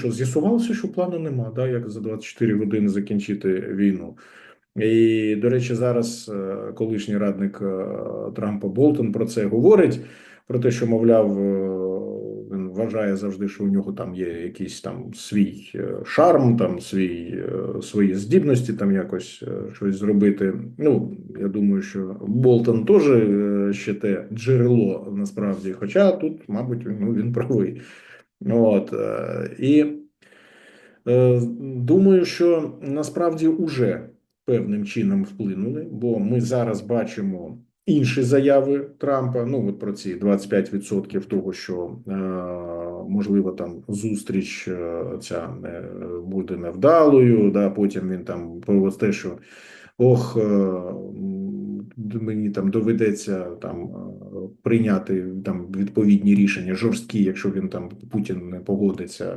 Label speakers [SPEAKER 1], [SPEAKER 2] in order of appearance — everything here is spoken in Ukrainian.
[SPEAKER 1] що з'ясувалося, що плану нема, да, як за 24 години закінчити війну. І, до речі, зараз е, колишній радник е, Трампа Болтон про це говорить. Про те, що, мовляв, е, він вважає завжди, що у нього там є якийсь там свій шарм, там свій, свої здібності, там якось щось зробити. Ну, я думаю, що Болтон теж ще те джерело насправді. Хоча тут, мабуть, ну, він правий. От, е, і е, думаю, що насправді уже певним чином вплинули, бо ми зараз бачимо інші заяви Трампа. Ну от про ці 25% того, що е, можливо там зустріч е, ця не буде невдалою. Да, потім він там про те, що ох, е, мені там доведеться там е, прийняти там відповідні рішення жорсткі, якщо він там Путін не погодиться